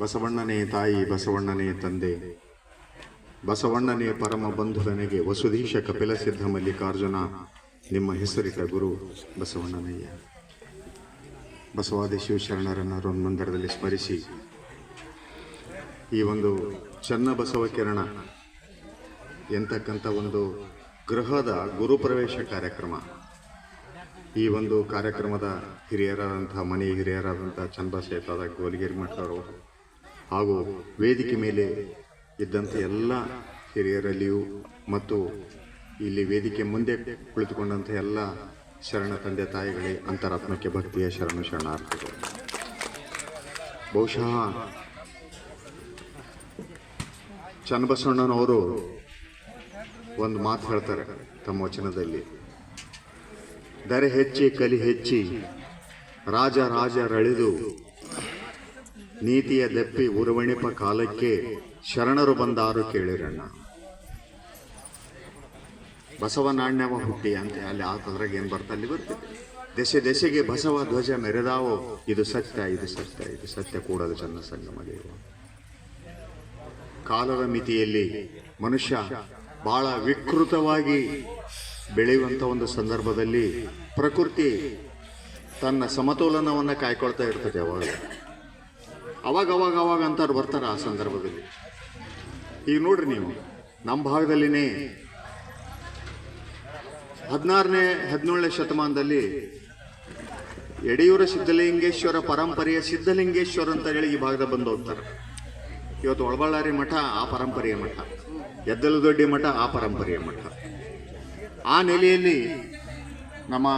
ಬಸವಣ್ಣನೇ ತಾಯಿ, ಬಸವಣ್ಣನೇ ತಂದೆ. ಬಸವಣ್ಣನೇ ಪರಮ ಬಂಧು ನನಗೆ ವಸುಧೀಶ ಕಪಿಲ ಸಿದ್ಧ ಮಲ್ಲಿಕಾರ್ಜುನ, ನಿಮ್ಮ ಹೆಸರಿಟ್ಟ ಗುರು ಬಸವಣ್ಣನಯ್ಯ. ಬಸವಾದಿ ಶಿವಶರಣರನ್ನು ಮಂದಿರದಲ್ಲಿ ಸ್ಮರಿಸಿ. ಈ ಒಂದು ಚನ್ನ ಬಸವ ಕಿರಣ ಎಂತಕ್ಕಂಥ ಒಂದು ಗೃಹದ ಗುರುಪ್ರವೇಶ ಕಾರ್ಯಕ್ರಮ. ಈ ಒಂದು ಕಾರ್ಯಕ್ರಮದ ಹಿರಿಯರಾದಂಥ ಮನೆ ಹಿರಿಯರಾದಂಥ ಚನ್ನಬಸೇತದ ಗೋಲಿಗೇರಿ ಮಠರು ಹಾಗೂ ವೇದಿಕೆ ಮೇಲೆ ಇದ್ದಂಥ ಎಲ್ಲ ಹಿರಿಯರಲ್ಲಿಯೂ ಮತ್ತು ಇಲ್ಲಿ ವೇದಿಕೆ ಮುಂದೆ ಕುಳಿತುಕೊಂಡಂಥ ಎಲ್ಲ ಶರಣ ತಂದೆ ತಾಯಿಗಳೇ ಅಂತರಾತ್ಮಕ್ಕೆ ಭಕ್ತಿಯ ಶರಣು ಶರಣಾರ್ಥಿಗಳು. ಬಹುಶಃ ಚನ್ನಬಸವಣ್ಣನವರು ಒಂದು ಮಾತು ಹೇಳ್ತಾರೆ ತಮ್ಮ ವಚನದಲ್ಲಿ. ದರೆ ಹೆಚ್ಚಿ ಕಲಿ ಹೆಚ್ಚಿ, ರಾಜ ರಾಜರಳಿದು ನೀತಿಯ ದೆಪ್ಪಿ ಉರುವಣಿಪ ಕಾಲಕ್ಕೆ ಶರಣರು ಬಂದಾರು ಕೇಳಿರಣ್ಣ. ಬಸವನಾಣ್ಯವ ಹುಟ್ಟಿ ಅಂತ ಅಲ್ಲಿ ಅದ್ರಾಗ ಏನು ಬರ್ತಾ ಅಲ್ಲಿ ಬರ್ತದೆ ದೆಸೆ ದೆಸೆಗೆ ಬಸವ ಧ್ವಜ ಮೆರೆದಾವೋ, ಇದು ಸತ್ಯ ಇದು ಸತ್ಯ ಇದು ಸತ್ಯ ಕೂಡದು ಚನ್ನ ಸಂಗಮ ದೇವ. ಕಾಲದ ಮಿತಿಯಲ್ಲಿ ಮನುಷ್ಯ ಬಹಳ ವಿಕೃತವಾಗಿ ಬೆಳೆಯುವಂಥ ಒಂದು ಸಂದರ್ಭದಲ್ಲಿ ಪ್ರಕೃತಿ ತನ್ನ ಸಮತೋಲನವನ್ನು ಕಾಯ್ಕೊಳ್ತಾ ಇರ್ತದೆ ಅವಾಗ. ಅವಾಗ ಅವಾಗ ಅವಾಗ ಅಂತಾರು ಬರ್ತಾರೆ ಆ ಸಂದರ್ಭದಲ್ಲಿ. ಈಗ ನೋಡ್ರಿ ನೀವು, ನಮ್ಮ ಭಾಗದಲ್ಲಿನೇ ಹದಿನಾರನೇ ಹದಿನೇಳನೇ ಶತಮಾನದಲ್ಲಿ ಯಡಿಯೂರ ಸಿದ್ಧಲಿಂಗೇಶ್ವರ ಪರಂಪರೆಯ ಸಿದ್ಧಲಿಂಗೇಶ್ವರ ಅಂತ ಹೇಳಿ ಈ ಭಾಗದ ಬಂದು ಹೋಗ್ತಾರೆ. ಇವತ್ತು ಒಳಬಳ್ಳಾರಿ ಮಠ ಆ ಪರಂಪರೆಯ ಮಠ ಎದ್ದಲದೊಡ್ಡಿ ಮಠ ಆ ಪರಂಪರೆಯ ಮಠ. ಆ ನೆಲೆಯಲ್ಲಿ ನಮ್ಮ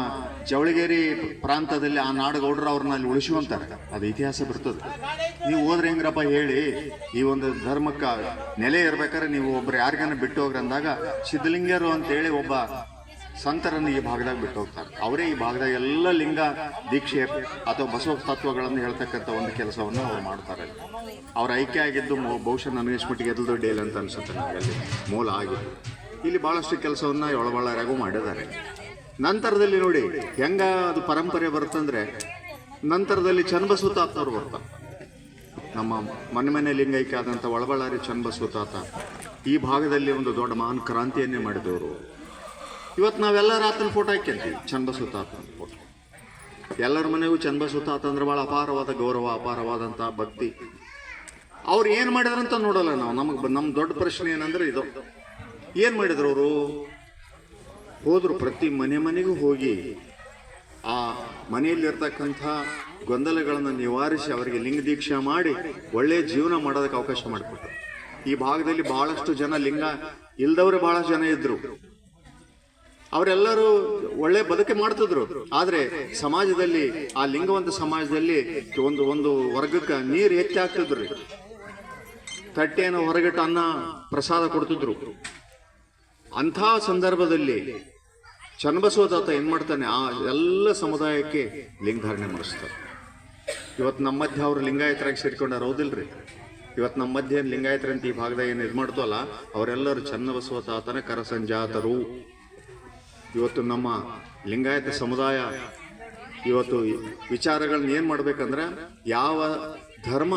ಜವಳಿಗೇರಿ ಪ್ರಾಂತದಲ್ಲಿ ಆ ನಾಡಗೌಡರು ಅವ್ರನ್ನ ಅಲ್ಲಿ ಉಳಿಸುವಂತಾರೆ. ಅದು ಇತಿಹಾಸ ಬರ್ತದೆ. ನೀವು ಹೋದ್ರೆ ಹೆಂಗ್ರಪ್ಪ ಹೇಳಿ, ಈ ಒಂದು ಧರ್ಮಕ್ಕೆ ನೆಲೆ ಇರ್ಬೇಕಾದ್ರೆ ನೀವು ಒಬ್ರು ಯಾರಿಗಾನ ಬಿಟ್ಟು ಹೋಗ್ರಿ ಅಂದಾಗ ಸಿದ್ಧಲಿಂಗರು ಅಂತೇಳಿ ಒಬ್ಬ ಸಂತರನ್ನು ಈ ಭಾಗದಾಗ ಬಿಟ್ಟು ಹೋಗ್ತಾರೆ ಅವರೇ ಈ ಭಾಗದಾಗ ಎಲ್ಲ ಲಿಂಗ ದೀಕ್ಷೆ ಅಥವಾ ಬಸವ ತತ್ವಗಳನ್ನು ಹೇಳ್ತಕ್ಕಂಥ ಒಂದು ಕೆಲಸವನ್ನು ಅವ್ರು ಮಾಡ್ತಾರೆ. ಅವ್ರ ಐಕ್ಯ ಆಗಿದ್ದು ಬಹುಶಃ ನನಗೆ ಮಟ್ಟಿಗೆ ಎದ್ದು ಇಲ್ಲ ಅಂತ ಅನ್ಸುತ್ತೆ ನನಗೆ ಮೂಲ ಆಗಿದೆ. ಇಲ್ಲಿ ಭಾಳಷ್ಟು ಕೆಲಸವನ್ನು ಒಳಬಳ್ಳಾರ್ಯಾಗೂ ಮಾಡಿದ್ದಾರೆ. ನಂತರದಲ್ಲಿ ನೋಡಿ, ಹೆಂಗ ಅದು ಪರಂಪರೆ ಬರುತ್ತಂದ್ರೆ, ನಂತರದಲ್ಲಿ ಚನ್ನಬಸವ ತಾತವ್ರು ಬರ್ತಾರೆ ನಮ್ಮ ಮನೆ ಮನೆ ಲಿಂಗೈಕ್ಯ ಆದಂಥ ಒಳಬಳ್ಳಾರಿ ಚನ್ನಬಸವ ತಾತ ಈ ಭಾಗದಲ್ಲಿ ಒಂದು ದೊಡ್ಡ ಮಹಾನ್ ಕ್ರಾಂತಿಯನ್ನೇ ಮಾಡಿದವರು. ಇವತ್ತು ನಾವೆಲ್ಲರ ಆತನ ಫೋಟೋ ಹಾಕ್ಯಂತೀವಿ ಚನ್ನಬಸವ ಫೋಟೋ ಎಲ್ಲರ ಮನೆಗೂ ಚನ್ನಬಸವ ತಾತ ಅಂದ್ರೆ ಭಾಳ ಅಪಾರವಾದ ಗೌರವ ಅಪಾರವಾದಂಥ ಭಕ್ತಿ. ಅವ್ರು ಏನು ಮಾಡಿದ್ರಂತ ನೋಡಲ್ಲ ನಾವು. ನಮಗೆ ನಮ್ಮ ದೊಡ್ಡ ಪ್ರಶ್ನೆ ಏನಂದ್ರೆ ಇದು. ಏನು ಮಾಡಿದ್ರು ಅವರು? ಹೋದ್ರು ಪ್ರತಿ ಮನೆ ಮನೆಗೂ ಹೋಗಿ ಆ ಮನೆಯಲ್ಲಿರ್ತಕ್ಕಂಥ ಗೊಂದಲಗಳನ್ನು ನಿವಾರಿಸಿ ಅವರಿಗೆ ಲಿಂಗ ದೀಕ್ಷೆ ಮಾಡಿ ಒಳ್ಳೆಯ ಜೀವನ ಮಾಡೋದಕ್ಕೆ ಅವಕಾಶ ಮಾಡಿಕೊಟ್ರು. ಈ ಭಾಗದಲ್ಲಿ ಬಹಳಷ್ಟು ಜನ ಲಿಂಗ ಇಲ್ದವ್ರೆ ಬಹಳಷ್ಟು ಜನ ಇದ್ರು. ಅವರೆಲ್ಲರೂ ಒಳ್ಳೆ ಬದುಕೆ ಮಾಡ್ತಿದ್ರು. ಆದರೆ ಸಮಾಜದಲ್ಲಿ, ಆ ಲಿಂಗವಂತ ಸಮಾಜದಲ್ಲಿ ಒಂದು ಒಂದು ವರ್ಗಕ್ಕೆ ನೀರು ಹೆಚ್ಚಾಗ್ತಿದ್ರು ತಟ್ಟೆಯನ್ನು ಹೊರಗಿಟ್ಟು ಅನ್ನ ಪ್ರಸಾದ ಕೊಡ್ತಿದ್ರು. ಅಂಥ ಸಂದರ್ಭದಲ್ಲಿ ಚನ್ನಬಸವ ಏನು ಏನ್ ಮಾಡ್ತಾನೆ? ಆ ಎಲ್ಲ ಸಮುದಾಯಕ್ಕೆ ಲಿಂಗಧಾರಣೆ ಮಾಡಿಸ್ತಾರೆ ಇವತ್ತು ನಮ್ಮ ಮಧ್ಯೆ ಅವರು ಲಿಂಗಾಯತರಾಗಿ ಸೇರ್ಕೊಂಡಾರ ಹೌದಿಲ್ರಿ? ಇವತ್ತು ನಮ್ಮ ಮಧ್ಯೆ ಲಿಂಗಾಯತರ ಅಂತ ಈ ಭಾಗದಾಗ ಏನು ಇದು ಮಾಡ್ತಲ್ಲ ಅವರೆಲ್ಲರೂ ಚನ್ನಬಸವ ತಾತನ ಕರಸಂಜಾತರು. ಇವತ್ತು ನಮ್ಮ ಲಿಂಗಾಯತ ಸಮುದಾಯ ಇವತ್ತು ವಿಚಾರಗಳನ್ನ ಏನು ಮಾಡಬೇಕಂದ್ರೆ, ಯಾವ ಧರ್ಮ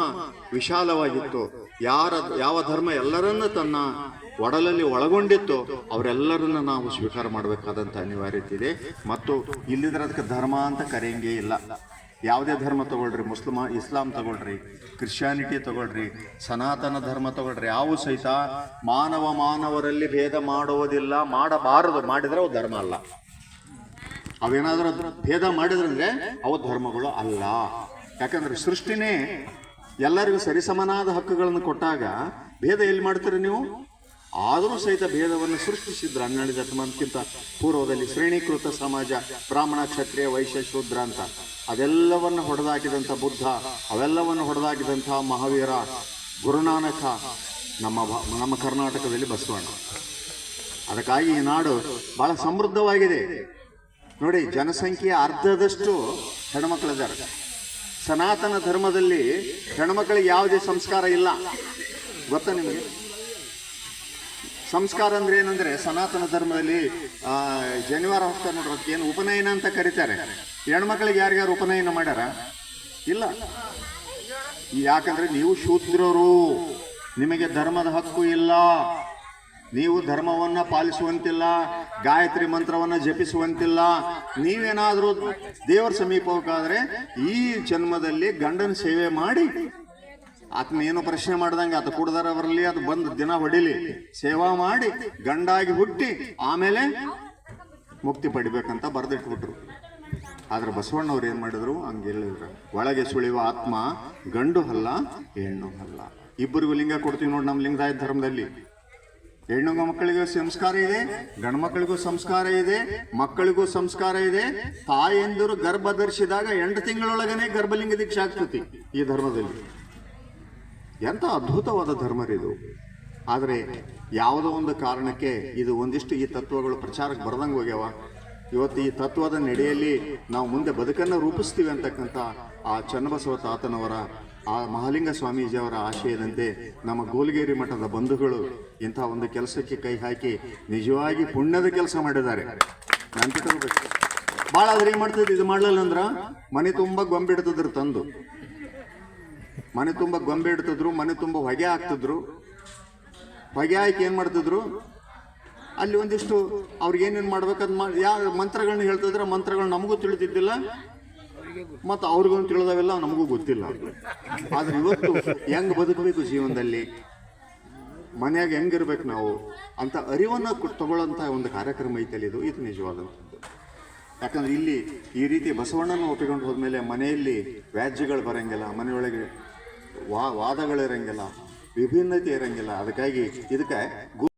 ವಿಶಾಲವಾಗಿತ್ತು, ಯಾರ, ಯಾವ ಧರ್ಮ ಎಲ್ಲರನ್ನ ತನ್ನ ಒಡಲಲ್ಲಿ ಒಳಗೊಂಡಿತ್ತು, ಅವರೆಲ್ಲರನ್ನ ನಾವು ಸ್ವೀಕಾರ ಮಾಡಬೇಕಾದಂತ ಅನಿವಾರ್ಯತೆ ಇದೆ. ಮತ್ತು ಇಲ್ಲಿದ್ರೆ ಅದಕ್ಕೆ ಧರ್ಮ ಅಂತ ಕರೆಯಂಗೇ ಇಲ್ಲ. ಯಾವುದೇ ಧರ್ಮ ತಗೊಳ್ರಿ, ಮುಸ್ಲಿಮ, ಇಸ್ಲಾಂ ತಗೊಳ್ರಿ, ಕ್ರಿಶ್ಚಿಯಾನಿಟಿ ತಗೊಳ್ರಿ, ಸನಾತನ ಧರ್ಮ ತಗೊಳ್ರಿ ಯಾವು ಸಹಿತ ಮಾನವ ಮಾನವರಲ್ಲಿ ಭೇದ ಮಾಡುವುದಿಲ್ಲ ಮಾಡಬಾರದು. ಮಾಡಿದ್ರೆ ಅವು ಧರ್ಮ ಅಲ್ಲ. ಅವೇನಾದ್ರೂ ಭೇದ ಮಾಡಿದ್ರಂದ್ರೆ ಅವು ಧರ್ಮಗಳು ಅಲ್ಲ. ಯಾಕಂದ್ರೆ ಸೃಷ್ಟಿನೇ ಎಲ್ಲರಿಗೂ ಸರಿಸಮನಾದ ಹಕ್ಕುಗಳನ್ನು ಕೊಟ್ಟಾಗ ಭೇದ ಎಲ್ಲಿ ಮಾಡ್ತೀರಿ ನೀವು? ಆದರೂ ಸಹಿತ ಭೇದವನ್ನು ಸೃಷ್ಟಿಸಿದ್ರು ಹನ್ನೆರಡು ಶತಮಾನಕ್ಕಿಂತ ಪೂರ್ವದಲ್ಲಿ ಶ್ರೇಣೀಕೃತ ಸಮಾಜ, ಬ್ರಾಹ್ಮಣ, ಕ್ಷತ್ರಿಯ, ವೈಶ್ಯ, ಶೂದ್ರ ಅಂತ. ಅದೆಲ್ಲವನ್ನು ಹೊಡೆದಾಕಿದಂಥ ಬುದ್ಧ, ಅವೆಲ್ಲವನ್ನು ಹೊಡೆದಾಕಿದಂಥ ಮಹಾವೀರ, ಗುರುನಾನಕ, ನಮ್ಮ ನಮ್ಮ ಕರ್ನಾಟಕದಲ್ಲಿ ಬಸವಣ್ಣ. ಅದಕ್ಕಾಗಿ ಈ ನಾಡು ಬಹಳ ಸಮೃದ್ಧವಾಗಿದೆ. ನೋಡಿ ಜನಸಂಖ್ಯೆಯ ಅರ್ಧದಷ್ಟು ಹೆಣ್ಮಕ್ಳಿದ್ದಾರೆ. ಸನಾತನ ಧರ್ಮದಲ್ಲಿ ಹೆಣ್ಮಕ್ಳಿಗೆ ಯಾವುದೇ ಸಂಸ್ಕಾರ ಇಲ್ಲ. ಗೊತ್ತಾ ನಿಮಗೆ? ಸಂಸ್ಕಾರ ಅಂದ್ರೆ ಏನಂದ್ರೆ ಸನಾತನ ಧರ್ಮದಲ್ಲಿ ಆ, ಜನಿವಾರ ಹೋಗ್ತಾರೆ ನೋಡ್ರಿ ಅದಕ್ಕೆ ಏನು ಉಪನಯನ ಅಂತ ಕರೀತಾರೆ. ಹೆಣ್ಮಕ್ಳಿಗೆ ಯಾರ್ಯಾರು ಉಪನಯನ ಮಾಡ್ಯಾರ? ಇಲ್ಲ. ಯಾಕಂದ್ರೆ ನೀವು ಶೂದ್ರರು. ನಿಮಗೆ ಧರ್ಮದ ಹಕ್ಕು ಇಲ್ಲ. ನೀವು ಧರ್ಮವನ್ನ ಪಾಲಿಸುವಂತಿಲ್ಲ ಗಾಯತ್ರಿ ಮಂತ್ರವನ್ನ ಜಪಿಸುವಂತಿಲ್ಲ. ನೀವೇನಾದರೂ ದೇವರ ಸಮೀಪ ಹೋಗಾದ್ರೆ ಈ ಜನ್ಮದಲ್ಲಿ ಗಂಡನ ಸೇವೆ ಮಾಡಿ ಆತನ ಏನು ಪ್ರಶ್ನೆ ಮಾಡ್ದಂಗೆ ಅದು ಕುಡ್ದಾರ ಬರಲಿ, ಅದು ಬಂದು ದಿನ ಹೊಡಿಲಿ. ಸೇವಾ ಮಾಡಿ, ಗಂಡಾಗಿ ಹುಟ್ಟಿ, ಆಮೇಲೆ ಮುಕ್ತಿ ಪಡಿಬೇಕಂತ ಬರೆದಿಟ್ಬಿಟ್ರು. ಆದ್ರೆ ಬಸವಣ್ಣವ್ರು ಏನು ಮಾಡಿದ್ರು? ಹಂಗೆ ಹೇಳಿದ್ರು. ಒಳಗೆ ಸುಳಿಯುವ ಆತ್ಮ, ಗಂಡು ಹಲ್ಲ, ಹೆಣ್ಣು ಹಲ್ಲ. ಇಬ್ಬರಿಗೂ ಲಿಂಗ ಕೊಡ್ತೀವಿ ನೋಡಿ ನಮ್ಮ ಲಿಂಗಾಯತ ಧರ್ಮದಲ್ಲಿ. ಹೆಣ್ಣು ಮಕ್ಕಳಿಗೂ ಸಂಸ್ಕಾರ ಇದೆ, ಗಂಡು ಮಕ್ಕಳಿಗೂ ಸಂಸ್ಕಾರ ಇದೆ, ಮಕ್ಕಳಿಗೂ ಸಂಸ್ಕಾರ ಇದೆ. ತಾಯಂದಿರು ಗರ್ಭ ಧರಿಸಿದಾಗ ಎಂಟು ತಿಂಗಳೊಳಗನೆ ಗರ್ಭಲಿಂಗ ದೀಕ್ಷೆ ಆಗ್ತತಿ ಈ ಧರ್ಮದಲ್ಲಿ. ಎಂಥ ಅದ್ಭುತವಾದ ಧರ್ಮ ರೀ ಇದು ಆದರೆ ಯಾವುದೋ ಒಂದು ಕಾರಣಕ್ಕೆ ಇದು ಒಂದಿಷ್ಟು ಈ ತತ್ವಗಳು ಪ್ರಚಾರಕ್ಕೆ ಬರ್ದಂಗೆ ಹೋಗ್ಯಾವ. ಇವತ್ತು ಈ ತತ್ವದ ನಡೆಯಲ್ಲಿ ನಾವು ಮುಂದೆ ಬದುಕನ್ನು ರೂಪಿಸ್ತೀವಿ ಅಂತಕ್ಕಂಥ ಆ ಚನ್ನಬಸವ ತಾತನವರ, ಆ ಮಹಾಲಿಂಗ ಸ್ವಾಮೀಜಿಯವರ ಆಶಯದಂತೆ ನಮ್ಮ ಗೋಲ್ಗೇರಿ ಮಠದ ಬಂಧುಗಳು ಇಂಥ ಒಂದು ಕೆಲಸಕ್ಕೆ ಕೈ ಹಾಕಿ ನಿಜವಾಗಿ ಪುಣ್ಯದ ಕೆಲಸ ಮಾಡಿದ್ದಾರೆ. ನಂಬಿಕೆ ಭಾಳ ಆದ್ರೆ ಏನು ಮಾಡ್ತಿದ್ರು ಇದು ಮಾಡಲಿಲ್ಲ ಅಂದ್ರೆ ಮನೆ ತುಂಬ ಗೊಂಬಿಡ್ತಿದ್ರು ತಂದು. ಮನೆ ತುಂಬ ಗೊಂಬೆ ಇಡ್ತಿದ್ರು, ಮನೆ ತುಂಬ ಹೊಗೆ ಹಾಕ್ತಿದ್ರು. ಹೊಗೆ ಹಾಕಿ ಏನು ಮಾಡ್ತಿದ್ರು? ಅಲ್ಲಿ ಒಂದಿಷ್ಟು ಅವ್ರಿಗೆ ಏನೇನು ಮಾಡ್ಬೇಕಂತ ಮಾಡಿ ಯಾವ ಮಂತ್ರಗಳನ್ನ ಹೇಳ್ತಿದ್ರೆ ಮಂತ್ರಗಳು ನಮಗೂ ತಿಳಿದಿದ್ದಿಲ್ಲ, ಮತ್ತು ಅವ್ರಿಗೂ ತಿಳಿದವೆಲ್ಲ ನಮಗೂ ಗೊತ್ತಿಲ್ಲ. ಆದ್ರೆ ಇವತ್ತು ಹೆಂಗೆ ಬದುಕಬೇಕು ಜೀವನದಲ್ಲಿ? ಮನೆಯಾಗ ಹೆಂಗಿರ್ಬೇಕು ನಾವು? ಅಂತ ಅರಿವನ್ನು ತಗೊಳ್ಳೋಂಥ ಒಂದು ಕಾರ್ಯಕ್ರಮ ಐತಲ್ಲಿ ಇದು. ಇದು ನಿಜವಾದಂಥದ್ದು. ಯಾಕಂದ್ರೆ ಇಲ್ಲಿ ಈ ರೀತಿ ಬಸವಣ್ಣನ ಒಪ್ಪಿಕೊಂಡು ಹೋದ್ಮೇಲೆ ಮನೆಯಲ್ಲಿ ವ್ಯಾಜ್ಯಗಳು ಬರೋಂಗಿಲ್ಲ. ಮನೆಯೊಳಗೆ ವಾ ವಾದಗಳಿರಂಗಿಲ್ಲ ವಿಭಿನ್ನತೆ ಇರಂಗಿಲ್ಲ ಅದಕ್ಕಾಗಿ ಇದಕ್ಕೆ ಗು-